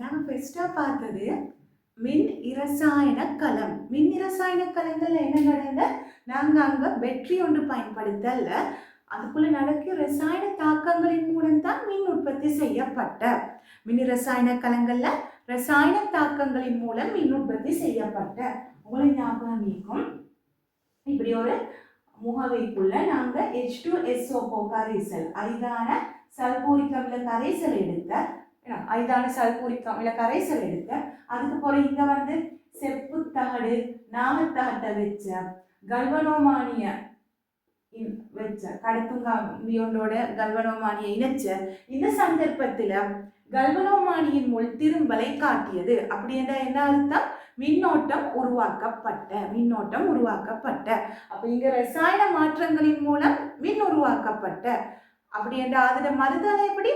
நாங்கள் ஃபஸ்ட்டாக பார்த்தது மின் இரசாயன கலம். மின் இரசாயன கலங்கள் என்ன நடந்த? நாங்கள் அங்கே வெற்றி ஒன்று பயன்படுத்தல. அதுக்குள்ள நடக்கும் ரசாயன தாக்கங்களின் மூலம் தான் மின் உற்பத்தி செய்யப்பட்ட. மின் இரசாயன கலங்களில் ரசாயன தாக்கங்களின் மூலம் மின் உற்பத்தி செய்யப்பட்ட. உங்களை ஞாபகம் நீக்கும் இப்படி ஒரு முகவைக்குள்ள நாங்கள் ஹெச் டூ எஸ்ஓ கரைசல் ஐதான சல்பூரிக் அமில கரைசல் எடுத்த ஏன்னா ஐதான சல்பூரிக் அமில கரைசல் எடுக்க அதுக்கு போல இங்க வந்து செப்பு தகடு நாகத்தகட்டை வச்ச கல்வனோமானிய வச்ச கடத்துங்காமியோட கல்வனோமானியை இணைச்ச இந்த சந்தர்ப்பத்தில் கல்வனோமானியின் முள் திரும்பலை காட்டியது. அப்படி என்றால் என்ன அர்த்தம்? மின்னோட்டம் உருவாக்கப்பட்ட மின்னோட்டம் உருவாக்கப்பட்ட. அப்போ இங்கே ரசாயன மாற்றங்களின் மூலம் மின் உருவாக்கப்பட்ட. அப்படி என்றால் அதில் மறுதலை எப்படி?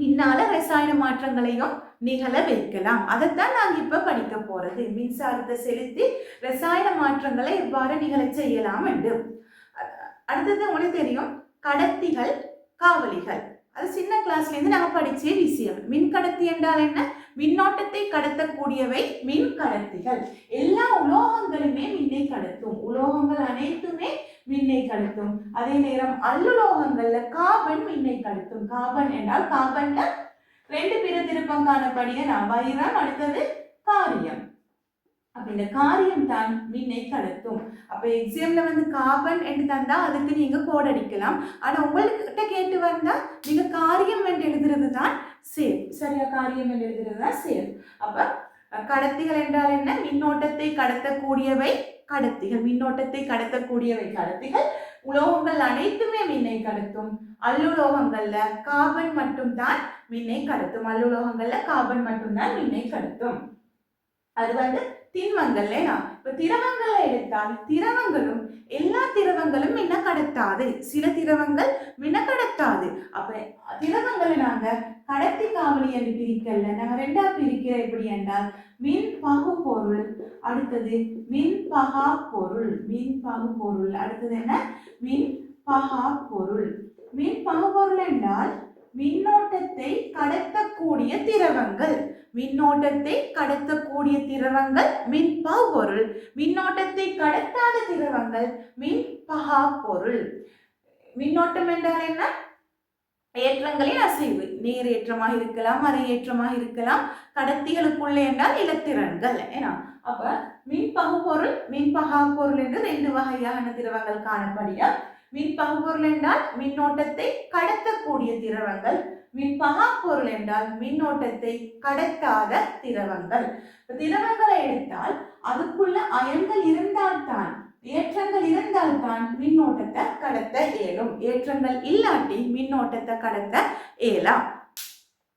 மின்னால ரசாயன மாற்றங்களையும் நிகழ வைக்கலாம். அதைத்தான் நாங்க இப்ப படிக்க போறது. மின்சாரத்தை செலுத்தி ரசாயன மாற்றங்களை எவ்வாறு நிகழ செய்யலாம் என்று. அடுத்தது உங்களுக்கு தெரியும் கடத்திகள் காவலிகள். அது சின்ன கிளாஸ்ல இருந்து நாங்க படிச்ச விஷயம். மின் கடத்தி என்றால் என்ன? மின்னோட்டத்தை கடத்தக்கூடியவை மின் கடத்திகள் எல்லா உலோகங்களுமே மின்னை கடத்தும். உலோகங்கள் அனைத்துமே மின்னை கடத்தும். அதே நேரம் அல்லுலோகங்கள்ல காபன் மின்னை கடத்தும். காபன் என்றால் காபன்ல ரெண்டு பிற திருப்பம் காணப்படிய நான் அடுத்தது காரியம். அப்ப இந்த காரியம் தான் மின்னை கடத்தும். அப்ப எக்ஸாம்ல வந்து காபன் என்று தந்தா அதுக்கு நீங்க கோட் அடிக்கலாம். ஆனா உங்கள்கிட்ட கேட்டு வந்தா நீங்க காரியம் என்று எழுதுறது தான் சேஃப் சரியா காரியம் என்று எழுதுறது தான் சேஃப் அப்ப கடத்திகள் என்றால் என்ன? மின்னோட்டத்தை கடத்தக்கூடியவை கடத்திகள். மின்னோட்டத்தை கடத்தக்கூடியவை கடத்திகள். உலோகங்கள் அனைத்துமே மின்னை கடத்தும். அல்லுலோகங்கள்ல கார்பன் மட்டும் தான் மின்னை கடத்தும். அல்லுலோகங்கள்ல கார்பன் மட்டும் தான் மின்னை கடத்தும். அது வந்து திண்மங்கள்ல திரவங்களை எடுத்தால் திரவங்களும் எல்லா திரவங்களும் மின்ன கடத்தாது சில திரவங்கள் மின்ன கடத்தாது அப்ப திரவங்களை நாங்க கடத்தி காவலி என்று பிரிக்கல நாங்க ரெண்டா பிரிக்கிற எப்படி என்றால் மின் பகு பொருள் அடுத்தது மின் பகா பொருள். மின் பகு பொருள் அடுத்தது என்ன? மின் பகா பொருள். மின் பகு பொருள் என்றால் மின்னோட்டத்தை கடத்தக்கூடிய திரவங்கள். மின்னோட்டத்தை கடத்தக்கூடிய திரவங்கள் மின் பொருள் மின்னோட்டத்தை கடத்தாத திரவங்கள் மின் பகா பொருள் மின்னோட்டம் என்றால் என்ன? ஏற்றங்களின் அசைவு. நேரேற்றமாக இருக்கலாம் அரையேற்றமாக ஏற்றமாக இருக்கலாம். கடத்திகளுக்குள்ளே என்றால் இலத்திரன்கள். ஏன்னா அப்ப மின் பகுபொருள் மின் பகா பொருள் என்று ரெண்டு வகையான திரவங்கள் காணப்படிய? மின் பகுபொருள் என்றால் மின்னோட்டத்தை கடத்தக்கூடிய திரவங்கள். மின்பகா பொருள் என்றால் மின்னோட்டத்தை கடத்தாத திரவங்கள். திரவங்களை எடுத்தால் அதுக்குள்ள அயன்கள் இருந்தால்தான் ஏற்றங்கள் இருந்தால்தான் மின்னோட்டத்தை கடத்த இயலும். ஏற்றங்கள் இல்லாட்டி மின்னோட்டத்தை கடத்த இயலாம்.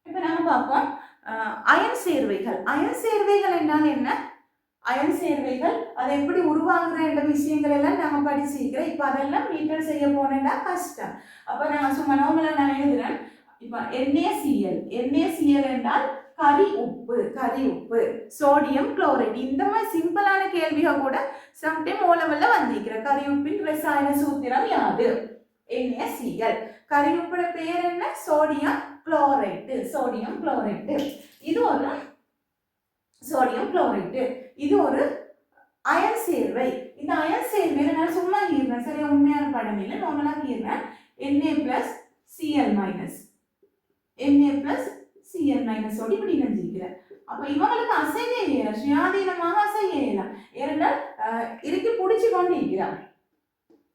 இப்ப நாம பார்ப்போம். அயன் சேர்வைகள். அயன் சேர்வைகள் என்றால் என்ன? அயன் சேர்வைகள் அதை எப்படி உருவாகுற என்ற விஷயங்கள் எல்லாம் நாம படிச்சிருக்கிறோம். இப்ப அதெல்லாம் மீட்டர் செய்ய போனேன்னா கஷ்டம். அப்ப நான் சும்மா நார்மலா நான் எழுதுறேன். இப்ப என்ஏசிஎல் என்ஏசிஎல் என்றால் கரி உப்பு கரி உப்பு சோடியம் குளோரைட் இந்த மாதிரி சிம்பிளான கேள்விகள் கூட சம்டைம் ஓ வந்திருக்கிற கரி உப்பின் ரசாயன சூத்திரம் யாது? என்ஏசிஎல் கரி உப்போட பெயர் என்ன? சோடியம் குளோரைட்டு சோடியம் குளோரைட்டு இது ஒரு சோடியம் குளோரைட்டு இது ஒரு அயன் சேர்வை. இந்த அயன் சேர்வை நான் சும்மா கீறினேன். சரியா உண்மையான படம் இல்லை. நார்மலாக கீறினேன். N A plus C L minus M A plus C N minus ஓடி இப்படி நினைஞ்சிருக்கிறேன் அப்ப இவங்களுக்கு அசைய இயல சுயாதீனமாக அசைய இயலாம் ஏனென்றால் இறுக்கி பிடிச்சு கொண்டு இருக்கிறான்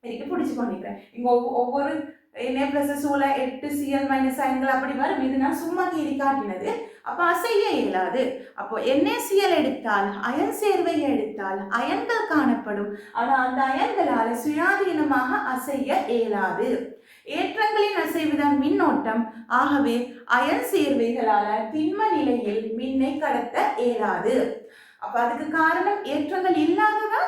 இறுக்கி பிடிச்சு கொண்டு இருக்கிறேன் இங்க ஒவ்வொ- ஒவ்வொரு என்ஏ பிளஸ் சூழ எட்டு சிஎல் மைனஸ் ஐங்கள் அப்படி வரும். இது நான் சும்மா கீறி காட்டினது. அப்போ அசைய இயலாது. அப்போ என்ஏசிஎல் எடுத்தால் அயன் சேர்வையை எடுத்தால் அயன்கள் காணப்படும். ஆனால் அந்த அயன்களால் சுயாதீனமாக அசைய இயலாது. ஏற்றங்களின் அசைவுதான் மின்னோட்டம். ஆகவே அயன் சேர்வைகளால திண்ம நிலையில் மின்னை கடத்த இயலாது. அப்ப அதுக்கு காரணம் ஏற்றங்கள் இல்லாததா?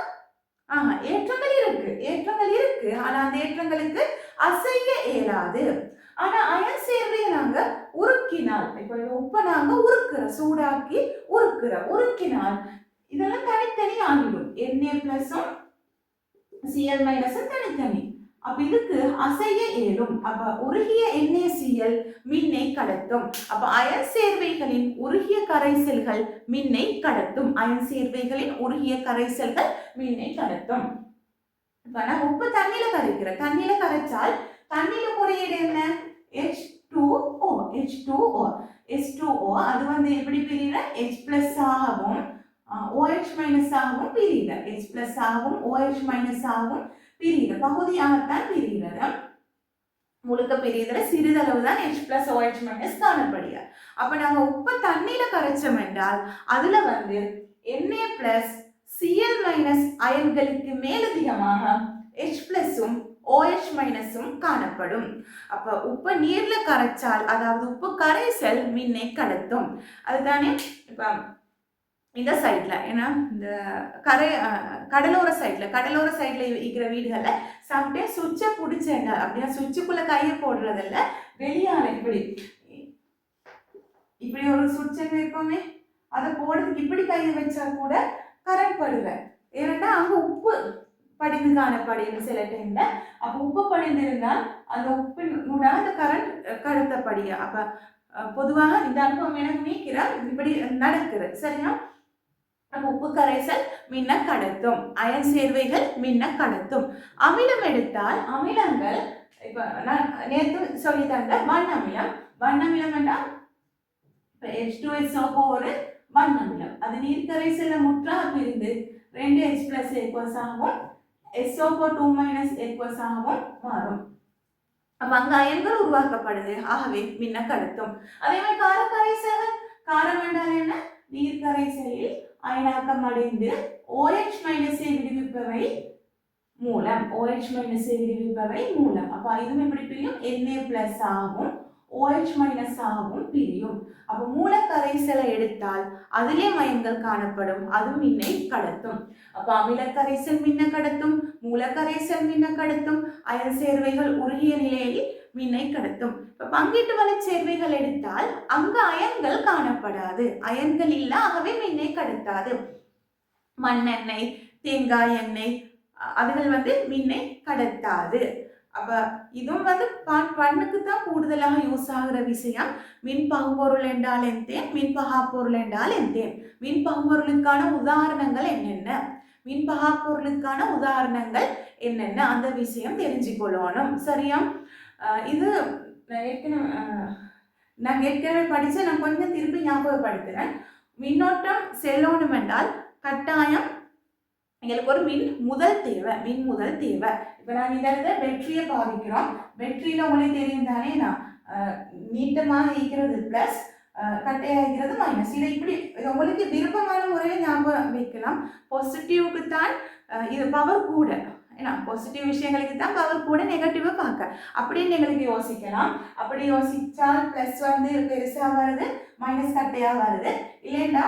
ஆஹா ஏற்றங்கள் இருக்கு ஏற்றங்கள் இருக்கு. ஆனா அந்த ஏற்றங்களுக்கு அசைய இயலாது. ஆனா அயன் சேர்வையை நாங்க உருக்கினால் இப்ப இந்த உப்பை நாங்க உருக்குற சூடாக்கி உருக்குற உருக்கினால் இதெல்லாம் தனித்தனி ஆகிவிடும். என்ஏ பிளஸும் சிஎல் மைனஸும் தனித்தனி. அப்ப இதுக்கு அசைய இயலும் அப்ப உருகிய NaCl மின்னை கடத்தும். அப்ப அயன் சேர்வைகளின் உருகிய கரைசல்கள் மின்னை கடத்தும். அயன் சேர்வைகளின் உருகிய கரைசல்கள் மின்னை கடத்தும். இப்ப நான் உப்பு தண்ணியில கரைக்கிற தண்ணியில கரைச்சால் தண்ணியில குறியீடு என்ன? H two O H two O H two O அது வந்து எப்படி பிரியுற ஹெச் பிளஸ் ஆகவும் ஓஹெச் மைனஸ் ஆகவும் பிரியுற ஹெச் பிளஸ் ஆகவும் ஓஹெச் மைனஸ் ஆகவும் பிரியுது. பகுதியாகத்தான் பிரிகிறது. முழுக்க பிரியுதுல சிறிதளவு தான் ஹெச் பிளஸ் ஓஹெச் மைனஸ் காணப்படுகிறது அப்ப நாங்கள் உப்பை தண்ணியில கரைச்சோம் என்றால் அதுல வந்து N A plus C L minus அயன்களுக்கு மேலதிகமாக ஹெச் பிளஸும் ஓஎச் மைனஸும் காணப்படும். அப்ப உப்பை நீர்ல கரைச்சால் அதாவது உப்பு கரைசல் மின்னை கடத்தும். அதுதானே? இப்ப இந்த சைட்ல ஏன்னா இந்த கரை கடலோர சைட்ல கடலோர சைட்ல இருக்கிற வீடுகள்ல சம்டைம் சுவிட்சை பிடிச்சேங்க அப்படின்னா சுவிட்சுக்குள்ள கையை போடுறதில்ல வெளியால இப்படி இப்படி ஒரு சுவிட்ச் இருக்கோமே அதை போடுறதுக்கு இப்படி கையை வச்சா கூட கரண்ட் படுவேன் ஏன்னா அங்க உப்பு படிந்து காணப்படுது சில டைம்ல அப்ப உப்பு படிந்திருந்தால் அந்த உப்பு ஊடாக அந்த கரண்ட் கடத்தப்படியா அப்ப பொதுவாக இந்த அனுபவம் எனக்கு நீக்கிறார் இப்படி நடக்குது சரியா? உப்பு கரைசல் மின்ன கடத்தும் அயன் சேர்வைகள் மின்ன கடத்தும் அமிலம் எடுத்தால்? அமிலங்கள் இப்ப நான் நேற்று சொல்லி தந்த மண் அமிலம் மண் அமிலம் என்றால் இப்போ ஹெச் டூ எஸ் ஒரு வண்ண அமிலம் அது நீர் கரைசல்ல முற்றாக பிரிந்து ரெண்டு ஹெச் பிளஸ் எக்வஸ் ஆகும் எஸ்ஓபோ டூ மைனஸ் எக்வஸ் ஆகவும் மாறும். அப்ப அங்க அயன்கள் உருவாக்கப்படுது. ஆகவே மின்ன கடத்தும் அதே மாதிரி கார கரைசல்கள் காரம் என்றால் என்ன? நீர் கரைசலில் அயனாக்கம் அடைந்து ஓஎச் மைனஸை விடுவிப்பவை மூலம் ஓஎச் மைனஸை விடுவிப்பவை மூலம். அப்போ இதுவும் எப்படி பிரியும்? என்ஏ பிளஸ் ஆகும் OH மைனஸ் ஆகவும் பிரியும். அப்போ மூலக்கரைசலை எடுத்தால் அதிலே மயங்கள் காணப்படும் அது மின்னை கடத்தும். அப்போ அமிலக்கரைசல் மின்ன கடத்தும் மூலக்கரைசல் மின்ன கடத்தும் அயல் சேர்வைகள் உருகிய நிலையில் மின்னை கடத்தும். இப்ப பங்கீட்டு வலை சேர்வைகள் எடுத்தால் அங்கு அயன்கள் காணப்படாது. அயன்கள் இல்ல ஆகவே மின்னை கடத்தாது மண்ணெண்ணெய் தேங்காய் எண்ணெய் அதுகள் வந்து மின்னை கடத்தாது. அப்ப இதுவும் வந்து பார்ட் பண்ணுக்கு தான் கூடுதலாக யூஸ் ஆகுற விஷயம். மின் பகுபொருள் என்றால் எந்தேன் மின் பகாப்பொருள் என்றால் எந்தேன் மின் பகுபொருளுக்கான உதாரணங்கள் என்னென்ன? மின் பகாப்பொருளுக்கான உதாரணங்கள் என்னென்ன? அந்த விஷயம் தெரிஞ்சுக்கொள்ளணும். சரியா? இது ஏற்கனவே நான் ஏற்கனவே படித்து நான் கொஞ்சம் திருப்பி ஞாபகப்படுத்துறேன். மின்னோட்டம் செல்லணும் என்றால் கட்டாயம் எங்களுக்கு ஒரு மின் முதல் தேவை மின் முதல் தேவை. இப்போ நான் இதில் வெற்றியை பாதிக்கிறோம் வெற்றியில் உங்களுக்கு தெரியும் தானே நான் நீட்டமாக இருக்கிறது ப்ளஸ் கட்டையாக இருக்கிறது மைனஸ் இதை இப்படி உங்களுக்கு விருப்பமான முறையில் ஞாபகம் வைக்கலாம். பாசிட்டிவுக்கு தான் இது பவர் கூட. ஏன்னா பாசிட்டிவ் விஷயங்களுக்கு தான் பவர் கூட நெகட்டிவாக பார்க்க. அப்படின்னு எங்களுக்கு யோசிக்கலாம். அப்படி யோசித்தா ப்ளஸ் வந்து பெருசாக வருது மைனஸ் கட்டையாக வருது இல்லைண்டா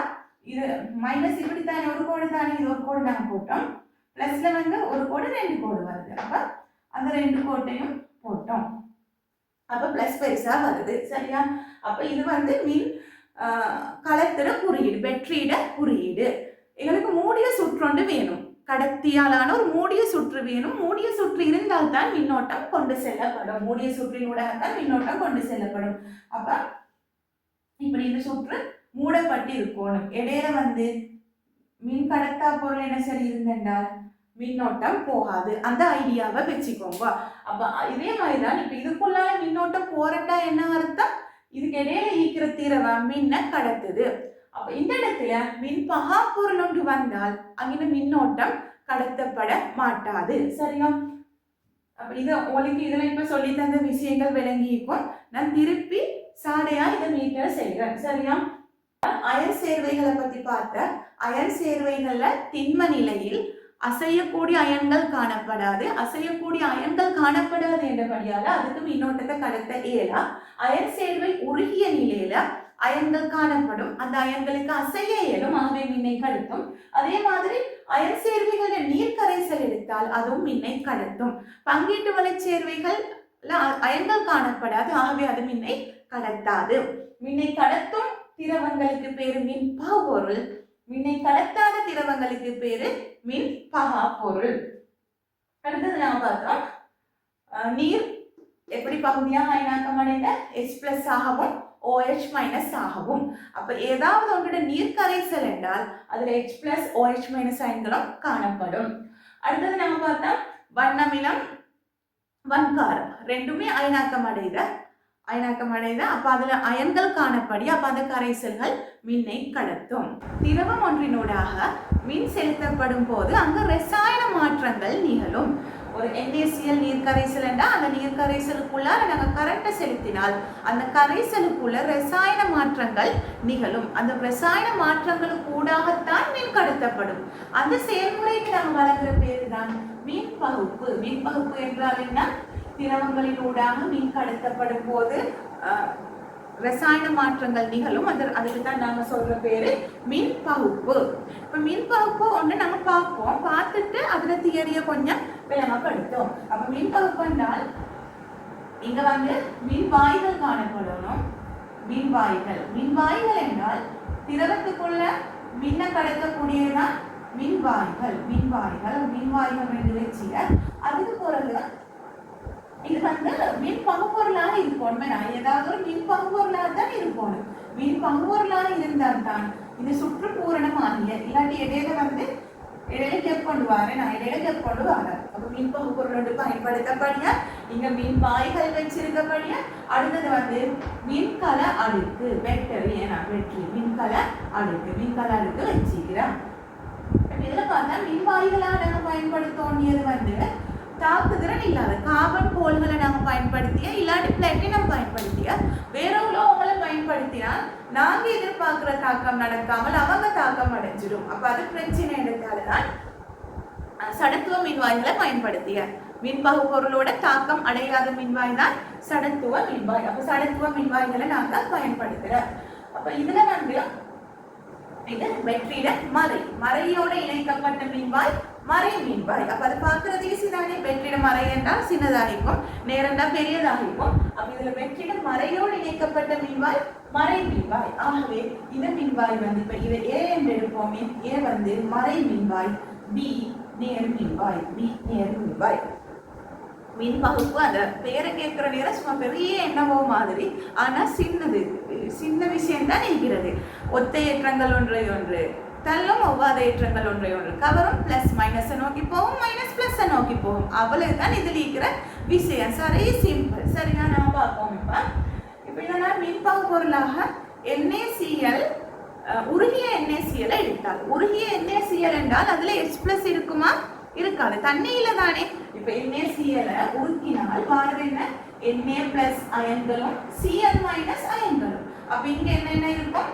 இது மைனஸ் இப்படி தானே ஒரு கோடு தானே இது ஒரு கோடு நாங்கள் போட்டோம். ப்ளஸில் வந்து ஒரு கோடு ரெண்டு கோடு வருது. அப்போ அந்த ரெண்டு கோட்டையும் போட்டோம். அப்போ ப்ளஸ் பெருசாக வருது. சரியா? அப்போ இது வந்து மீன் களத்திட குறியீடு வெற்றியிட குறியீடு. எங்களுக்கு மூடிய சுற்றொண்டு வேணும். கடத்தியாலான ஒரு மூடிய சுற்று வேணும். மூடிய சுற்று இருந்தால் தான் மின்னோட்டம் கொண்டு செல்லப்படும். மூடிய சுற்றினூடாகத்தான் மின்னோட்டம் கொண்டு செல்லப்படும். அப்ப இப்படி இந்த சுற்று மூடப்பட்டு இருக்கணும் இடையில வந்து மின் கடத்தா பொருள் என்ன சரி இருந்தென்றால் மின்னோட்டம் போகாது. அந்த ஐடியாவை வச்சுக்கோங்க. அப்ப இதே மாதிரிதான் இப்ப இதுக்குள்ளால மின்னோட்டம் போறட்டா என்ன அர்த்தம்? இதுக்கு இடையில ஈக்கிற தீரவா? மின்ன கடத்துது. அப்ப இந்த இடத்துல மின் பகா பொருள் ஒன்று வந்தால் அங்கின மின்னோட்டம் கடத்தப்பட மாட்டாது. சரியா? அப்ப இது உங்களுக்கு இதுல இப்ப சொல்லி தந்த விஷயங்கள் விளங்கியிருக்கும். நான் திருப்பி சாடையா இதை மீட்டர் செய்கிறேன். சரியா? அயன் சேர்வைகளை பத்தி பார்த்த அயன் சேர்வைகள்ல திண்ம நிலையில் அசையக்கூடிய அயன்கள் காணப்படாது. அசையக்கூடிய அயன்கள் காணப்படாது என்றபடியால அதுக்கு மின்னோட்டத்தை கடத்த இயலா. அயன் சேர்வை உருகிய நிலையில அயன்கள் காணப்படும். அந்த அயன்களுக்கு அசைய இயலும். ஆகவே மின்னை கடத்தும். அதே மாதிரி அயன் சேர்வைகள நீர் கரைசல் எடுத்தால் அதுவும் மின்னை கடத்தும். பங்கீட்டு வலை சேர்வைகள் அயன்கள் காணப்படாது. ஆகவே அது மின்னை கடத்தாது. மின்னை கடத்தும் திரவங்களுக்கு பேரு மின் பொருள் மின்னை கடத்தாத திரவங்களுக்கு பேரு மின் பகா பொருள் அடுத்தது நாம பார்த்தோம் நீர் எப்படி பகுதியாக அயனாக்கம் அடைந்த எச் பிளஸ் ஆகவும் ஓஎச் மைனஸ் ஆகவும் அப்போ ஏதாவது ஒன்றோட நீர் கரைசல் என்றால் அதில் H plus O H minus அயன்களும் காணப்படும் அடுத்தது நம்ம பார்த்தா வண்ணமிலம் வன்காரம் ரெண்டுமே அயனாக்கம் அடைத அயனாக்கம் அடைத அப்போ அதில் அயன்கள் காணப்படி அப்போ அந்த கரைசல்கள் மின்னை கடத்தும் திரவம் ஒன்றினூடாக மின் செலுத்தப்படும் போது அங்கு ரசாயன மாற்றங்கள் நிகழும் ஒரு NaCl நீர் கரைசல் என்றால் அந்த நீர் கரைசலுக்குள்ளார நாங்கள் கரண்ட்டை செலுத்தினால் அந்த கரைசலுக்குள்ள ரசாயன மாற்றங்கள் நிகழும். அந்த ரசாயன மாற்றங்களுக்கு ஊடாகத்தான் மின் கடத்தப்படும். அந்த செயல்முறைக்கு நாங்கள் வழங்குற பேர் தான் மின் பகுப்பு. மின் பகுப்பு என்றால் என்ன? திரவங்களின் ஊடாக மின் கடத்தப்படும் போது ரசாயன மாற்றங்கள் நிகழும். அது அதுக்கு தான் நாங்கள் சொல்ற பேரு மின் பகுப்பு இப்போ மின் பகுப்பு ஒன்று நம்ம பார்ப்போம். பார்த்துட்டு அதுல தியரியை கொஞ்சம் விளங்கப்படுத்தும் அப்போ மின் பகுப்பு என்றால் இங்க வந்து மின் வாய்கள் காணப்படணும். மின் வாய்கள் மின் வாய்கள் என்றால் திரவத்துக்குள்ள மின்ன கடக்கக்கூடியதான் மின் வாய்கள் மின் வாய்கள் மின் வாய்கள் அதுக்கு பிறகு இது வந்து மின் பகுப்பொருளாக இருக்கணும் நான் ஏதாவது ஒரு மின் பகுப்பொருளாக தான் இருக்கணும் மின் பகுப்பொருளாக இருந்தால் தான் இது சுற்று இல்லை இல்லாட்டி இடையில வந்து இடையில கேப் கொண்டு வரேன் நான் இடையில கெப் கொண்டு அப்போ மின் பகுப்பொருளோடு பயன்படுத்தப்படியா? இங்க மின் வாய்கள் வச்சிருக்கப்படியா? அடுத்தது வந்து மின்கல அடுக்கு வெக்டரி ஏன்னா வெற்றி மின்கல அடுக்கு மின்கல அடுக்கு வச்சுக்கிறேன் இதுல பார்த்தா மின்வாய்களாக நாங்கள் பயன்படுத்தோண்டியது வந்து தாக்குதிறன் இல்லாத கார்பன் கோள்களை நாம் பயன்படுத்திய இல்லாட்டி பிளாட்டினம் பயன்படுத்திய? வேற உலோகங்களை பயன்படுத்தினா நாங்க எதிர்பார்க்கிற தாக்கம் நடக்காமல் அவங்க தாக்கம் அடைஞ்சிடும். அப்ப அது பிரச்சனை எடுத்தால்தான் அஹ், சடத்துவ மின்வாய்களை பயன்படுத்திய? மின்பகு பொருளோட தாக்கம் அடையாத மின்வாய் தான் சடத்துவ மின்வாய். அப்ப சடத்துவ மின்வாய்களை நாங்க பயன்படுத்துகிறோம் அப்ப இதுல வந்து இது வெற்றிட மறை. மறையோட இணைக்கப்பட்ட மின்வாய் மறை மீன்பாய் அப்ப அது பார்க்கறது ஈஸி வெற்றிடம் வெற்றிட மறை என்றால் சின்னதாகிக்கும் நேரண்டா பெரியதாகிக்கும் அப்ப இதுல வெற்றிடம் மறையோடு இணைக்கப்பட்ட மின்வாய் மறை மின்வாய் ஆகவே இந்த மீன்வாய் வந்து இப்ப இதை ஏ என்று எடுப்போமே ஏ வந்து மறை மின்வாய் பி நேர் மின்வாய் பி நேர் மின்வாய் மின் பகுப்பு அந்த பேரை கேட்கிற நேரம் சும்மா பெரிய என்னவோ மாதிரி ஆனா சின்னது சின்ன விஷயம் தான் இருக்கிறது ஒத்த ஏற்றங்கள் ஒன்றை ஒன்று தள்ளும் ஒவ்வாத ஏற்றங்கள் ஒன்றை ஒன்று கவரும் பிளஸ் மைனஸை நோக்கி போகும் மைனஸ் பிளஸை நோக்கி போகும் அவ்வளவு தான் இதில் இருக்கிற விஷயம் சரி சிம்பிள் சரியா நான் பார்ப்போம் இப்போ இப்போ என்னன்னா மின்பகு பொருளாக என்ஏசிஎல் உருகிய என்ஏசிஎல் எடுத்தால் உருகிய என்ஏசிஎல் என்றால் அதில் எச் பிளஸ் இருக்குமா இருக்காது தண்ணியில தானே இப்போ என்ஏசிஎலை உருக்கினால் பாருங்க என்ன என்ஏ பிளஸ் அயன்களும் சிஎல் மைனஸ் அயன்களும் அப்போ இங்கே என்னென்ன இருக்கும்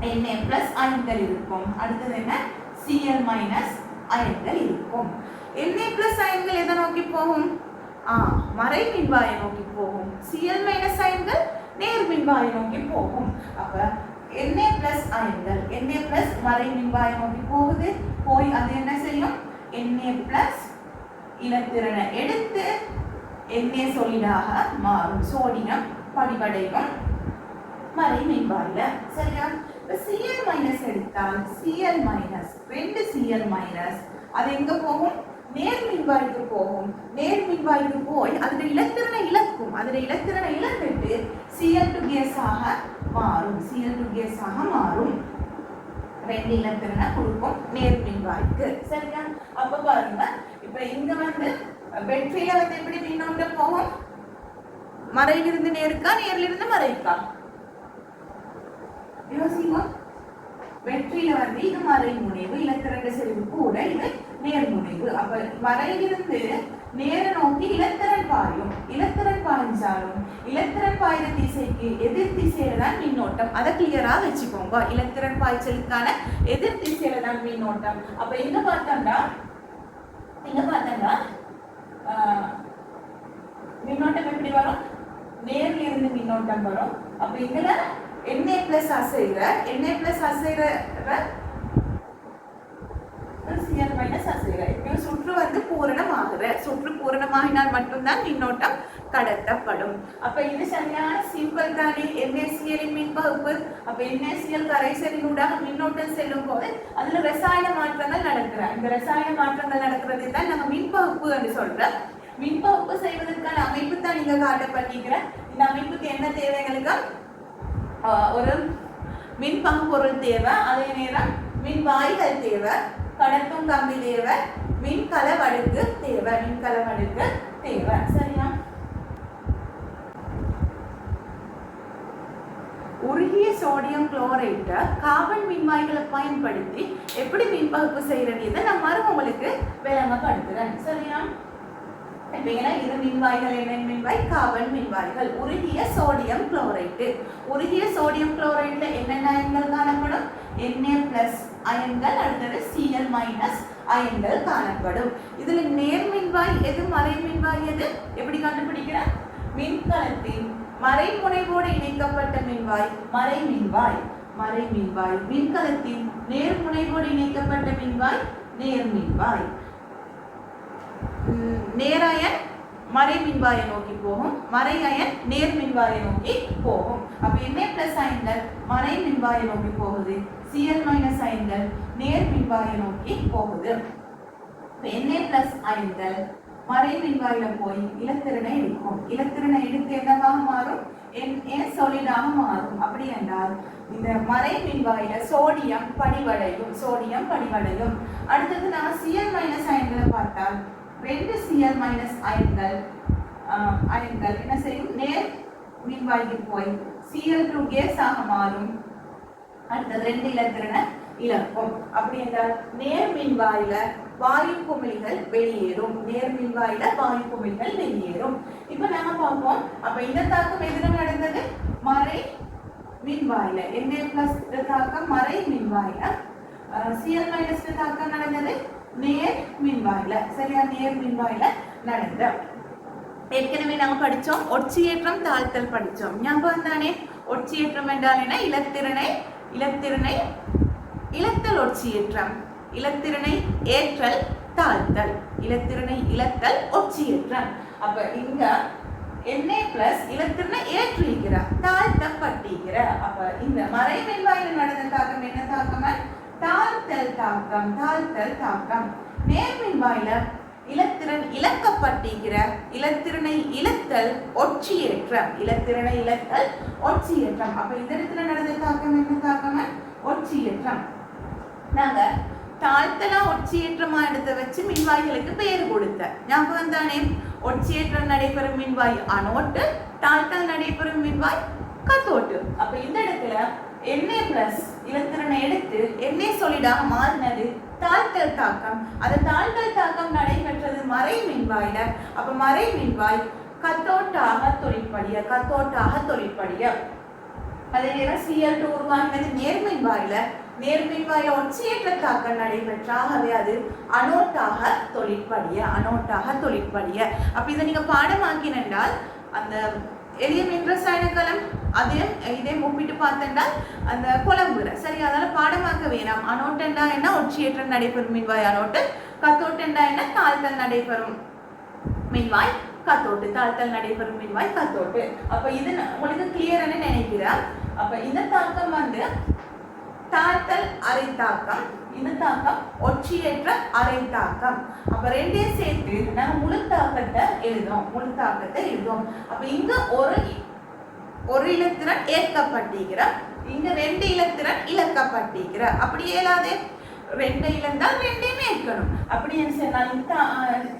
Na பிளஸ் அயன்கள் இருக்கும். அடுத்தது என்ன? Cl மைனஸ் அயன்கள் இருக்கும். Na பிளஸ் அயன்கள் எதை நோக்கி போகும்? ஆ மறை மின்வாயை நோக்கி போகும். Cl மைனஸ் அயன்கள் நேர் மின்வாயை நோக்கி போகும். அப்ப Na பிளஸ் அயன்கள் Na பிளஸ் மறை மின்வாயை நோக்கி போகுது. போய் அது என்ன செய்யும்? Na பிளஸ் இலத்திரனை எடுத்து Na சொல்லிடாக மாறும். சோடியம் படிவடையும் மறை மின்வாயில். சரியா? இப்போ சிஎல் மைனஸ் எடுத்தால் சிஎல் மைனஸ் ரெண்டு சிஎல் மைனஸ் அது எங்க போகும்? நேர் மின்வாய்க்கு போகும். நேர் மின்வாய்க்கு போய் அதோட இலத்திரனை இழக்கும். அதோட இலத்திரனை இழந்துட்டு சிஎல் டு கேஸாக மாறும். சிஎல் டு கேஸாக மாறும். ரெண்டு இலத்திரனை கொடுக்கும் நேர் மின்வாய்க்கு. சரியா? அப்ப பாருங்க. இப்ப இங்க வந்து வெற்றியை வந்து எப்படி மின்னோட்டம் போகும்? மறையிலிருந்து நேருக்கா நேரிலிருந்து மறைக்கா? யோசிங்க வெற்றியில வந்து இது மறை முனைவு இலத்திரண்ட செறிவு கூட இது நேர் முனைவு. அப்ப மறையிலிருந்து நேர நோக்கி இலத்திரன் பாயும். இலத்திரன் பாய்ஞ்சாலும் இலத்திரன் பாயிற திசைக்கு எதிர் திசையில தான் மின்னோட்டம். அதை கிளியரா வச்சுக்கோங்க. இலத்திரன் பாய்ச்சலுக்கான எதிர் திசையில தான் மின்னோட்டம். அப்ப எங்க பார்த்தோம்னா எங்க பார்த்தோம்னா ஆஹ், மின்னோட்டம் எப்படி வரும்? நேர்ல இருந்து மின்னோட்டம் வரும். அப்ப இதுல என்ன பிளஸ் அசைர என்ஏ பிளஸ் அசைர சிஎல் மைனஸ் சுற்று வந்து பூரணமாகுற. சுற்று பூரணமாகினால் மட்டும்தான் மின்னோட்டம் கடத்தப்படும். அப்ப இது சரியான சிம்பிள் தானே. NaCl மின்பகுப்பு மின் பகுப்பு அப்ப NaCl கரைசலினூடாக மின்னோட்டம் செல்லும் போது அதுல ரசாயன மாற்றங்கள் நடக்கிற. இந்த ரசாயன மாற்றங்கள் நடக்கிறது தான் நம்ம மின் பகுப்பு என்று சொல்றோம். மின்பகுப்பு செய்வதற்கான அமைப்பு தான் இங்க காட்டப்பட்டிருக்கிற. இந்த அமைப்புக்கு என்ன தேவைகளுக்கு? ஒரு மின் பொருள் தேவை அதே நேரம் மின் வாய்கள் தேவை கடத்தும் கம்பி தேவை மின் கலவடுக்கு தேவை மின் கலவடுக்கு தேவை. சரியா? உருகிய சோடியம் குளோரைட்டை கார்பன் மின்வாய்களை பயன்படுத்தி எப்படி மின் பகுப்பு செய்யறது நான் மறு உங்களுக்கு விளங்கப்படுத்துறேன் சரியா? ஏன்னா இது மின்வாய்கள் என்ன மின்வாய்? கார்பன் மின்வாய்கள். உருகிய சோடியம் குளோரைட்டு உருகிய சோடியம் குளோரைட்ல என்னென்ன அயன்கள் காணப்படும்? என்ஏ பிளஸ் அயன்கள் அடுத்தது சிஎல் மைனஸ் அயன்கள் காணப்படும். இதுல நேர் மின்வாய் எது? மறை மின்வாய் எது? எப்படி கண்டுபிடிக்கிற மின்கலத்தின் மறைமுனைவோடு இணைக்கப்பட்ட மின்வாய் மறை மின்வாய். மறை மின்வாய். மின்கலத்தின் நேர்முனைவோடு இணைக்கப்பட்ட மின்வாய் நேர் மின்வாய். நேரயன் மறை மின்வாயை நோக்கி போகும். மறை அயன் நேர் மின்வாயை நோக்கி போகும். அப்ப என்ன பிளஸ் அயன்கள் மறை மின்வாயை நோக்கி போகுது. சிஎல் மைனஸ் அயன்கள் நேர் மின்வாயை நோக்கி போகுது. இப்ப என்ன பிளஸ் அயன்கள் மறை மின்வாயில போய் இலத்திறனை எடுக்கும். இலத்திறனை எடுத்து என்னவாக மாறும்? ஏன் சொலிடாக மாறும். அப்படி என்றால் இந்த மறை மின்வாயில சோடியம் படிவடையும் சோடியம் படிவடையும் அடுத்தது நான் சிஎல் மைனஸ் அயன்களை பார்த்தால் ரெண்டு சிஎல் மைனஸ் அயன்கள் அயன்கள் என்ன செய்யும்? நேர் மின்வாய்க்கு போய் சிஎல் டூ கேஸ் ஆக மாறும். அடுத்தது ரெண்டு இலத்திறனை இழக்கும் அப்படி என்றால் நேர் மின்வாயில வாயு குமிழ்கள் வெளியேறும். நேர் மின்வாயில வாயு குமிழ்கள் வெளியேறும். இப்ப நாம பார்ப்போம். அப்ப இந்த தாக்கம் எதுல நடந்தது? மறை மின்வாயில. Na பிளஸ் தாக்கம் மறை மின்வாயில. சிஎல் மைனஸ் தாக்கம் நடந்தது? நேர் மின்வாயில சரியா? நேர் மின்வாயில நடந்த ஏற்கனவே நாங்க படிச்சோம். ஒட்சியேற்றம் தாழ்த்தல் படிச்சோம். ஞாபகம் தானே ஒட்சியேற்றம் என்றால் என்ன? இலத்திறனை இலத்திறனை இலத்தல் ஒட்சியேற்றம் இலத்திறனை ஏற்றல் தாழ்த்தல். இலத்திறனை இலத்தல் ஒட்சியேற்றம் அப்ப இங்க Na பிளஸ் இலத்திறனை ஏற்றிருக்கிறார். தாழ்த்தப்பட்டிருக்கிறார். அப்ப இந்த மறை மின்வாயில் நடந்த தாழ்த்தல் தாக்கம் தாழ்த்தல் தாக்கம் நேர்மின் வாயில இலத்திறன் இழக்கப்பட்டிருக்கிற இலத்திறனை இழத்தல் ஒட்சியேற்றம் இலத்திறனை இழத்தல் ஒற்றியேற்றம். அப்ப இந்த இடத்துல நடந்த தாக்கம் என்ன தாக்கம்? ஒற்றியேற்றம். நாங்க தாழ்த்தலா ஒட்சியேற்றமா எடுத்து வச்சு மின்வாய்களுக்கு பெயர் கொடுத்த. ஞாபகம் தானே? ஒட்சியேற்றம் நடைபெறும் மின்வாய் அனோட்டு தாழ்த்தல் நடைபெறும் மின்வாய் கத்தோட்டு. அப்ப இந்த இடத்துல Na பிளஸ் இலத்திரனை எடுத்து Na சொல்லிடாக மாறினது தாழ்த்தல் தாக்கம். அந்த தாழ்த்தல் தாக்கம் நடைபெற்றது மறை மின்வாயில அப்ப மறை மின்வாய் கத்தோட்டாக தொழிற்படிய கத்தோட்டாக தொழிற்படிய. அதே நேரம் சிஎல் டூ உருவாகினது நேர்மின் வாயில. நேர்மின் வாயில ஒற்றையற்ற தாக்கம் நடைபெற்றாகவே அது அனோட்டாக தொழிற்படிய அனோட்டாக தொழிற்படிய. அப்ப இதை நீங்க பாடமாக்கினால் அந்த எளிய மின் ரசாயன கலம் அதையும் இதையும் ஒப்பிட்டு பார்த்தேன்டா அந்த குழம்புல சரி அதனால பாடமாக்க வேணாம். அனோட்டண்டா என்ன? ஒற்றியேற்றம் நடைபெறும். மின்வாய் அனோட்டு கத்தோட்டண்டா என்ன? தாழ்த்தல் நடைபெறும். மின்வாய் கத்தோட்டு தாழ்த்தல் நடைபெறும். மின்வாய் கத்தோட்டு. அப்ப இது உங்களுக்கு உங்களுக்கு கிளியர்னு நினைக்கிறேன் அப்ப இந்த தாக்கம் வந்து தாழ்த்தல் அரை தாக்கம் இந்த தாக்கம் ஒற்றியற்ற அரை தாக்கம் அப்ப ரெண்டையும் சேர்த்து நாங்க முழுத்தாக்கத்தை எழுதுறோம். முழு தாக்கத்தை எழுதுறோம். அப்ப இங்க ஒரு ஒரு இலத்திரன் ஏற்கப்பட்டிருக்கிற இங்க ரெண்டு இலத்திரன் இழக்கப்பட்டிருக்கிற. அப்படி ஏழாதே ரெண்டு இழந்தால் ரெண்டையுமே இருக்கணும் அப்படி என்ன செய்யலாம் இந்த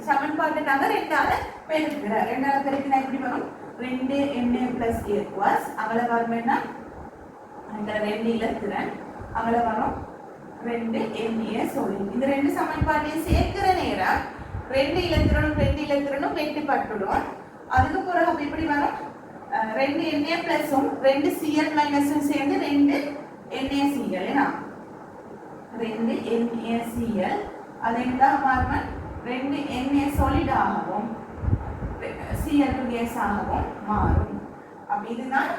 சமன்பாட்டை நாங்க ரெண்டால பெருக்கிற. ரெண்டால பெருக்கினா எப்படி வரும்? ரெண்டு எண்ணே பிளஸ் ஏக்வாஸ் அவளை வரும் என்ன? அந்த ரெண்டு இலத்திரன் அவ்வளோ வரும் ரெண்டு எண்ணிய சொல்லி இந்த ரெண்டு சமன்பாட்டையும் சேர்க்கிற நேரம் ரெண்டு இலத்திரனும் ரெண்டு இலத்திரனும் வெட்டிப்பட்டுடும் அதுக்கு பிறகு அப்போ இப்படி வரும். ரெண்டு எண்ணெய பிளஸும் ரெண்டு சிஎல் மைனஸும் சேர்ந்து ரெண்டு எண்ணெய சிஎல் ஏன்னா ரெண்டு சிஎல் அது என்ன மாறும் ரெண்டு என்ஏ சொலிடாகவும் சிஎல் கேஸ் ஆகவும் மாறும். அப்படி இதுதான்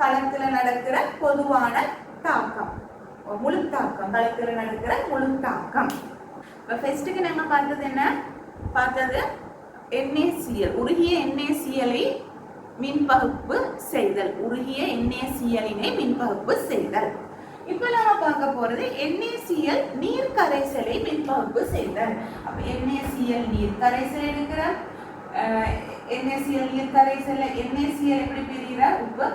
களத்தில் நடக்கிற பொதுவான தாக்கம். முழுத்தாக்கம். முழு நடக்கிற முழுத்தாக்கம். இப்போ ஃபெஸ்ட்டுக்கு நம்ம பார்த்தது என்ன? பார்த்தது என்ஏசிஎல் உருகிய என்ஏசிஎலை மின்பகுப்பு செய்தல். உருகிய என்ஏசிஎலினை மின்பகுப்பு செய்தல். இப்போ நாம பார்க்க போறது என்ஏசிஎல் நீர் கரைசலை மின்பகுப்பு செய்தல். அப்ப என்ஏசிஎல் நீர் கரைசல் எடுக்கிற என்ஏசிஎல் நீர் கரைசல் என்ஏசிஎல் எப்படி பிரிகிற? உப்பு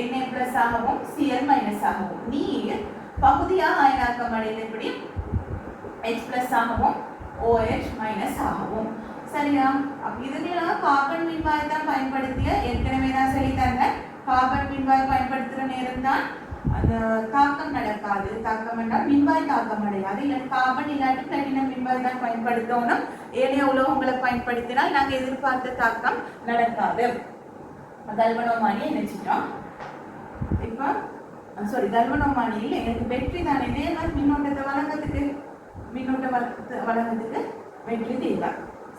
என்ஏ பிளஸ் ஆகவும் சிஎல் மைனஸ் ஆகவும். நீர் பகுதியாக அயனாக்கம் அடைந்து எப்படி ஹெச் பிளஸ் ஆகவும் OH மைனஸ் ஆகவும். சரியா? அப்ப இதுல கார்பன் மின்வாய் தான் பயன்படுத்திய ஏற்கனவே தான் சொல்லி தந்தேன் கார்பன் மின்வாய் பயன்படுத்துகிற நேரம் தான் அந்த தாக்கம் நடக்காது. தாக்கம் என்றால் மின்வாய் தாக்கம் அடையாது. இல்லை கார்பன் இல்லாட்டி பிளாட்டினம் மின்வாய் தான் பயன்படுத்தணும். ஏனைய உலோகங்களை பயன்படுத்தினால் நாங்கள் எதிர்பார்த்த தாக்கம் நடக்காது. கல்வனோமானியை நினைச்சிட்டோம் இப்போ சாரி கல்வனோமானியில் எனக்கு வெற்றி தானே? நேரம் மின்னோட்டத்தை வழங்கத்துக்கு மின்னோட்ட வழக்கு வழங்கத்துக்கு வெற்றி தேவை.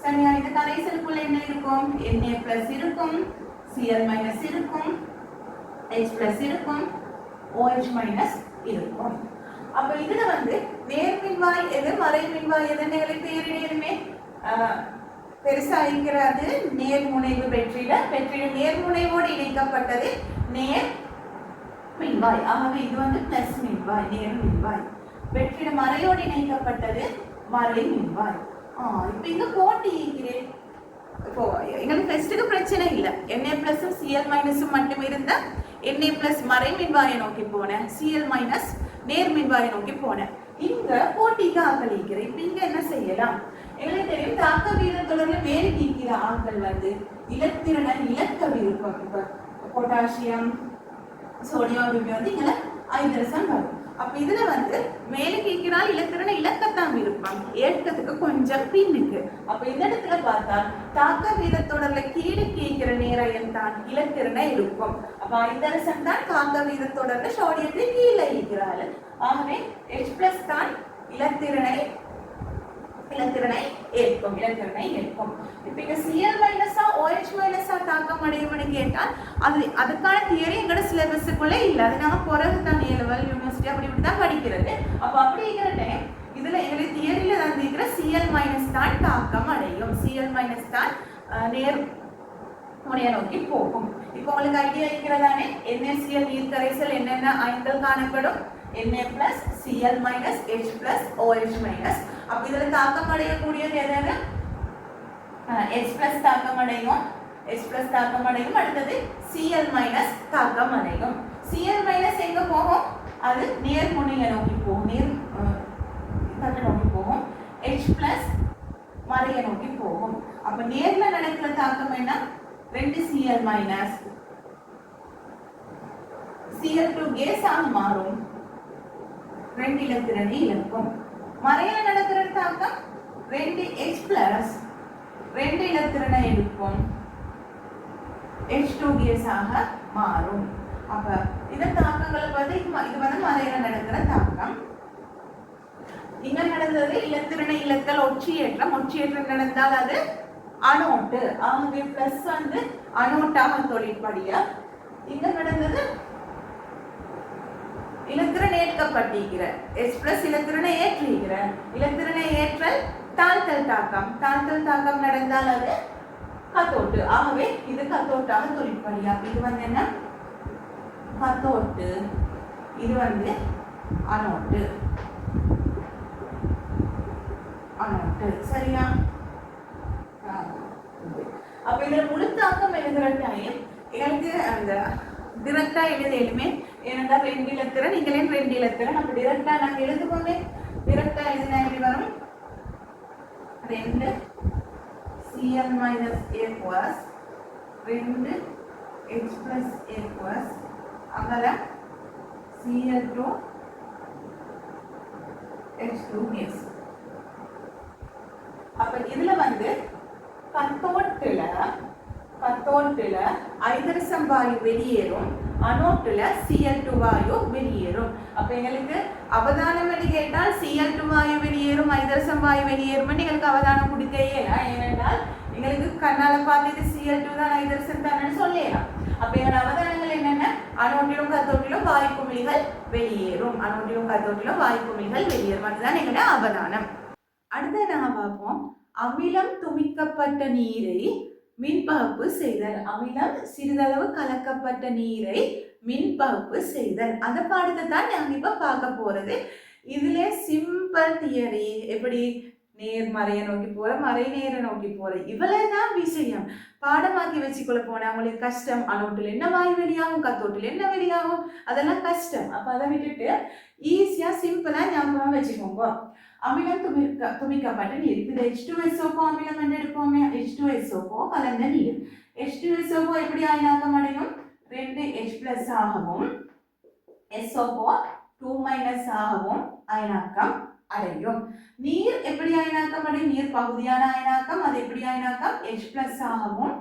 சரியா இந்த கரைசலுக்குள்ள என்ன இருக்கும்? Na பிளஸ் இருக்கும் Cl மைனஸ் இருக்கும் H பிளஸ் இருக்கும் OH மைனஸ் இருக்கும். அப்ப இதுல வந்து நேர்மின்வாய் எது மறை மின்வாய் எதுன்னு எங்களுக்கு பேரிடமே பெருசா இருக்கிறது. நேர்முனைவு வெற்றிட வெற்றிட நேர்முனைவோடு இணைக்கப்பட்டது. நேர் மின்வாய் ஆகவே இது வந்து பிளஸ் மின்வாய் நேர் மின்வாய் வெற்றிட மறையோடு இணைக்கப்பட்டது மறை மின்வாய் ஆ இப்போ இங்க போட்டி இருக்கிறேன் இப்போ எங்களுக்கு டெஸ்ட்டுக்கு பிரச்சனை இல்லை. என்ஏ பிளஸும் சிஎல் மைனஸும் மட்டும் இருந்தா என்ஏ பிளஸ் மறை மின்வாயை நோக்கி போனேன். சிஎல் மைனஸ் நேர் மின்வாயை நோக்கி போனேன். இங்க போட்டிக்கு ஆக்களிக்கிறேன் இப்போ இங்க என்ன செய்யலாம்? எங்களுக்கு தெரியும் தாக்க வீத வேறு மேல் நீக்கிற ஆண்கள் வந்து இலத்திரன இலக்க விருப்பம் இப்போ பொட்டாசியம் சோடியம் அப்படின்னு வந்து இங்கே ஐதரசம் வரும். அப்ப இதுல வந்து மேலே கேட்கிறா இலத்திரனை இலக்கத்தான் விருப்பம். ஏற்கத்துக்கு கொஞ்சம் பின்னுக்கு. அப்ப இந்த இடத்துல பார்த்தா தாக்க வீதத்தொடர்ல கீழே கேட்கிற நேரம் தான் இலத்திரனை இருக்கும் அப்ப ஐதரசன் தான் தாக்க வீதத்தொடர்ல சோடியத்தை கீழே இருக்கிறாள். ஆகவே H பிளஸ் தான் இலத்திறனை இலத்திரனை ஏற்கும் இலத்திரனை ஏற்கும். இப்ப இங்க சிஎல் மைனஸா OH மைனஸா தாக்கம் அடையும்னு கேட்டால் அது அதுக்கான தியரி எங்களோட சிலபஸுக்குள்ளே இல்லை. அது நாங்கள் பிறகு தான் ஏலவல் யூனிவர்சிட்டி அப்படி இப்படி தான் படிக்கிறது. அப்போ அப்படி டைம் இதுல எங்களுக்கு தியரியில தந்திருக்கிற சிஎல் மைனஸ் தான் தாக்கம் அடையும். சிஎல் மைனஸ் தான் நேர் முனைய நோக்கி போகும். இப்போ உங்களுக்கு ஐடியா இருக்கிறதானே? என்எஸ்சிஎல் நீர் கரைசல் என்னென்ன அயன்கள் காணப்படும்? Na plus Cl minus H plus OH minus அப்ப இதுல தாக்கம் அடையக்கூடியது எதாவது H பிளஸ் தாக்கம் அடையும் H பிளஸ் தாக்கம் அடையும் அடுத்தது சிஎல் மைனஸ் தாக்கம் அடையும் சிஎல் மைனஸ் எங்க போகும்? அது நேர் நோக்கி போகும். நேர் அஹ், தட்டை நோக்கி போகும். H பிளஸ் மறையை நோக்கி போகும். அப்ப நேர்ல நடக்கிற தாக்கம் என்ன? ரெண்டு சிஎல் மைனஸ் சிஎல் டூ கேஸாக மாறும். ரெண்டு இலத்திரனை இழக்கும். மறையில நடக்கிறது தாக்கம் ரெண்டு H பிளஸ் ரெண்டு இலத்திரனை எடுக்கும் எச் டூ கேஸாக மாறும். அப்ப இந்த தாக்கங்கள் வந்து இது இது வந்து மறையில நடக்கிற தாக்கம். இங்க நடந்தது இலத்திரனை இலக்கல் ஒற்றியேற்றம். ஒற்றியேற்றம் நடந்தால் அது அணோட்டு ஆகவே பிளஸ் வந்து அனோட்டாக தொழிற்படியா. இங்க நடந்தது இலத்திரன் ஏற்கப்பட்டிருக்கிற. S plus இலத்திரனை ஏற்றிருக்கிற. இலத்திரனை ஏற்றல் தாழ்த்தல் தாக்கம். தாழ்த்தல் தாக்கம் நடந்தால் அது கத்தோட்டு. ஆகவே இது கத்தோட்டாக தொழிற்படியா இது வந்து என்ன? கத்தோட்டு. இது வந்து அனோட்டு. அனோட்டு. சரியா? ஆ, அப்ப இதுல முழுத்தாக்கம் எழுதுற டைம் எனக்கு அந்த டிரெக்டா எழுதியுமே ஏனென்றால் ரெண்டு இலத்திரன் நீங்களே ரெண்டு இலத்திரன் அப்ப டிரெக்டா நாங்கள் எழுதுவோமே டிரெக்டா எழுதினா எப்படி வரும்? ரெண்டு C L minus A plus ரெண்டு ஹெச் பிளஸ் ஏ பிளஸ் அகல C L two H two S அப்போ இதில் வந்து பத்தோட்டில் பத்தோட்டில் ஐதரசம் வாயு வெளியேறும். அனோட்டில் சிஎல் டூ வாயு வெளியேறும். அப்போ எங்களுக்கு அவதானம் என்று கேட்டால் சிஎல் டூ வாயு வெளியேறும் ஐதரசம் வாயு வெளியேறும் எங்களுக்கு அவதானம் கொடுக்கையே இல்லை. ஏனென்றால் எங்களுக்கு கண்ணால் பார்த்துட்டு சிஎல் டூ தான் ஐதரசம் தானேன்னு சொல்லலாம் அப்போ எங்களோட அவதானங்கள் என்னென்ன? அனோட்டிலும் கத்தோட்டிலும் வாய்ப்புமிழிகள் வெளியேறும். அனோட்டிலும் கத்தோட்டிலும் வாய்ப்புமிழிகள் வெளியேறும். அதுதான் எங்களோட அவதானம். அடுத்து நாங்கள் பார்ப்போம்? அமிலம் துமிக்கப்பட்ட நீரை மின்பகுப்பு செய்தல். அமிலம் சிறிதளவு கலக்கப்பட்ட நீரை மின்பகுப்பு செய்தல். அந்த பாடத்தை தான் நாங்கள் இப்போ பார்க்க போகிறது இதில் சிம்பிள் தியரி எப்படி நேர் மறையை நோக்கி போகிற மறை நேர நோக்கி போகிற இவ்வளோ தான் விஷயம். பாடமாக்கி வச்சுக்கொள்ள போனேன் அவங்களுக்கு கஷ்டம் அனோட்டில் என்ன வாய் வெளியாகும் கத்தோட்டில் என்ன வெளியாகும்? அதெல்லாம் கஷ்டம். அப்போ அதை விட்டுட்டு ஈஸியாக சிம்பிளாக ஞாபகம் வச்சுக்கோங்க. அமிலம் துமிக்க துமிக்கப்பட்ட நீர் இப்போ ஹெச் டூ எஸ்ஓபோ அமிலம் என்று எடுப்போமே ஹெச் டூ எஸ்ஓபோ கலந்த நீர் ஹெச் டூ எஸ்ஓபோ எப்படி ஆயினாக்கம் அடையும் ரெண்டு ஹெச் பிளஸ் ஆகவும் எஸ்ஓபோ டூ மைனஸ் ஆகவும் அயனாக்கம் அடையும் நீர் எப்படி அயனாக்கம் அடையும் நீர் பகுதியான அயனாக்கம் அது எப்படி அயனாக்கம் H பிளஸ் ஆகவும்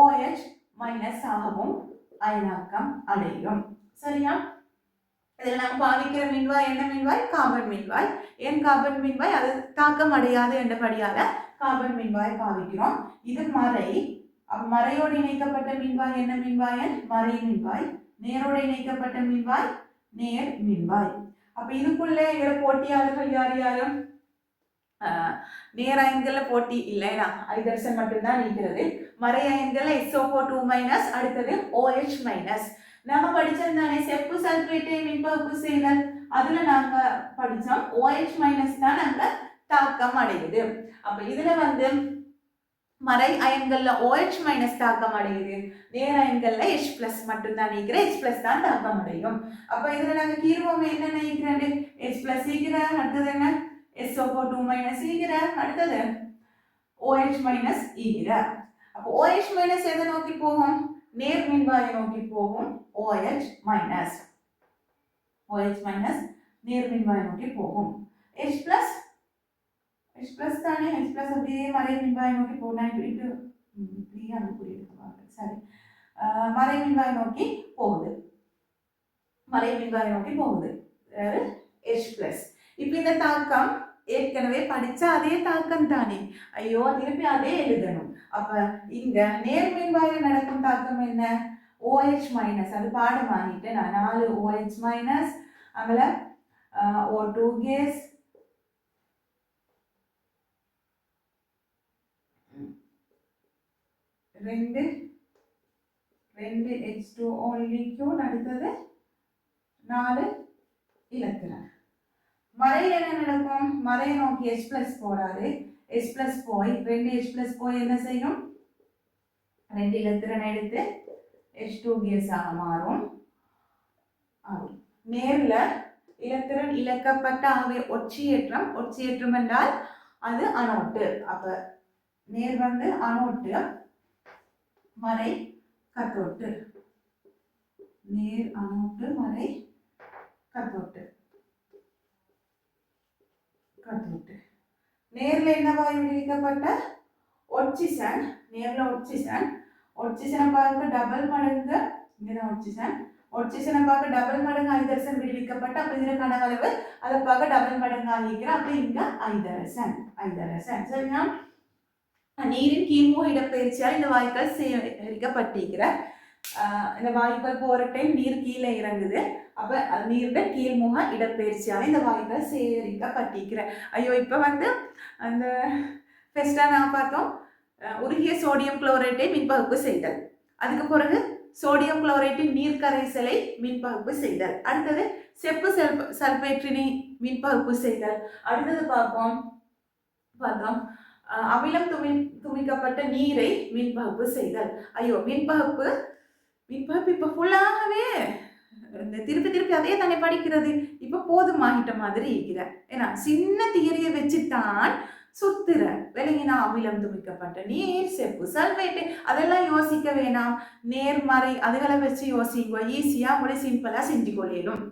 ஓஹெச் மைனஸ் ஆகவும் அயனாக்கம் அடையும் சரியா இதில் நாம் பாவிக்கிற மின்வாய் என்ன மின்வாய்? காபன் மின்வாய். ஏன் காபன் மின்வாய்? அது தாக்கம் அடையாது என்றபடியால காபன் மின்வாய் பாவிக்கிறோம் இது மறை. மறையோடு இணைக்கப்பட்ட மின்வாய் என்ன மின்வாயன் மறை மின்வாய். நேரோடு இணைக்கப்பட்ட மின்வாய்? நேர் மின்வாய். அப்ப இதுக்குள்ளே எங்களோட போட்டியாளர்கள் யார் யாரும்? நேர் அயன்கள்ல போட்டி இல்லைன்னா ஐதர்சன் மட்டும்தான் இருக்கிறது. மறை அயன்கள்ல S O four two minus அடுத்தது ஓஹெச் மைனஸ் நம்ம படிச்சோம் தானே செப்பு சல்பேட்டை மின்பகுப்பு செய்தல். அதுல நாங்க படிச்சோம். ஓஹெச் மைனஸ் தான் அங்க தாக்கம் அடையுது. அப்ப இதுல வந்து மறை அயன்கள்ல ஓஹெச் மைனஸ் தாக்கம் அடையுது. நேர் அயன்கள்ல ஹெச் பிளஸ் மட்டும்தான் நீக்கிற ஹெச் பிளஸ் தான் தாக்கம் அடையும். அப்ப இதுல நாங்க கீழ்வோம் என்ன நீக்கிறேன் ஹெச் பிளஸ் சீக்கிரம் அடுத்தது என்ன? SO4 டூ மைனஸ் ஈகிற அடுத்தது ஓஹெச் மைனஸ் ஈகிற. அப்போ ஓஹெச் மைனஸ் எதை நோக்கி போகும்? நேர் மின்வாயை நோக்கி போகும் OH மைனஸ் OH மைனஸ் நேர் மின்வாயை நோக்கி போகும் H பிளஸ் H பிளஸ் தானே H பிளஸ் அப்படியே மறை மின்வாய் நோக்கி போனா இப்படி இப்படி ம், இப்படியே அங்கே புரியுது சரி ஆஹ் மறை மின்வாய் நோக்கி போகுது மறை மின்வாய் நோக்கி போகுது H பிளஸ் இப்போ இந்த தாக்கம் ஏற்கனவே படிச்ச அதே தாக்கம் தானே ஐயோ திருப்பி அதே எழுதணும் அப்ப இங்க நேர்மின்வாயில நடக்கும் தாக்கம் என்ன? ஓஹெச் மைனஸ் அது பாடம் வாங்கிட்டு நான் நாலு ஓஹெச் மைனஸ் அங்கே ஓ டூ கேஸ் ரெண்டு ரெண்டு ஹெச் டூ லிக்யூட் அடுத்தது நாலு இலத்திரன் மறையில் என்ன நடக்கும்? மறையை நோக்கி ஹெச் பிளஸ் போறாரு. எஸ் பிளஸ் போய் ரெண்டு எச் பிளஸ் போய் என்ன செய்யும்? ரெண்டு இலத்திரன் எடுத்து எச் டூ கேஸாக மாறும். நேரில் இலத்திரன் இழக்கப்பட்ட ஆகிய ஒற்றியேற்றம் ஒற்றியேற்றம் என்றால் அது அனோட்டு. அப்போ நேர் வந்து அனோட்டு மறை கத்தோட்டு. நேர் அனோட்டு மறை கத்தோட்டு. கத்தோட்டு. நேரில் என்ன விடுவிக்கப்பட்ட ஒட்சிசன் நேரில் ஒட்சிசன் ஒட்சிசனை பார்க்க டபுள் மடங்கு இங்கதான் ஒட்சிசன் ஒட்சிசனை பார்க்க டபுள் மடங்கு ஐதரசன் விடுவிக்கப்பட்ட அப்போ இதில் கனவளவு அதை பார்க்க டபுள் மடங்கு ஆகிக்கிறேன் அப்போ இங்க ஐதரசன் ஐதரசன் சரியா நீரின் கீழ்மோ இடப்பெயர்ச்சியால் இந்த வாய்க்கால் சேகரிக்கப்பட்டிருக்கிறேன் இந்த வாயுக்கள் போகிற டைம் நீர் கீழே இறங்குது. அப்போ அது நீரோட கீழ்முக இடப்பெயர்ச்சியால இந்த வாயுக்கள் சேகரிக்கப்பட்டிருக்கிறேன் ஐயோ இப்போ வந்து அந்த ஃபெஸ்டாக நான் பார்த்தோம். உருகிய சோடியம் குளோரைட்டை மின்பகுப்பு செய்தல். அதுக்கு பிறகு சோடியம் குளோரைட்டின் நீர் கரைசலை மின்பகுப்பு செய்தல். அடுத்தது செப்பு செல்ப சல்பேற்றினை மின்பகுப்பு செய்தல். அடுத்தது பார்ப்போம். பார்த்தோம். அமிலம் துமி துமிக்கப்பட்ட நீரை மின்பகுப்பு செய்தல். ஐயோ மின்பகுப்பு இப்போ இப்போ ஃபுல்லாகவே இந்த திருப்பி திருப்பி அதே தானே படிக்கிறது? இப்போ போதுமாகிட்ட மாதிரி இருக்கிற. ஏன்னா சின்ன தியரியை வச்சுத்தான் சுத்துற. விலங்கினா அமிலம் துமிக்கப்பட்ட நீர் செப்பு சல்வேட்டு அதெல்லாம் யோசிக்க வேணாம். நேர்மறை அதுகளை வச்சு யோசிங்க. ஈஸியாக உங்களை சிம்பிளாக செஞ்சு கொள்ளிடும்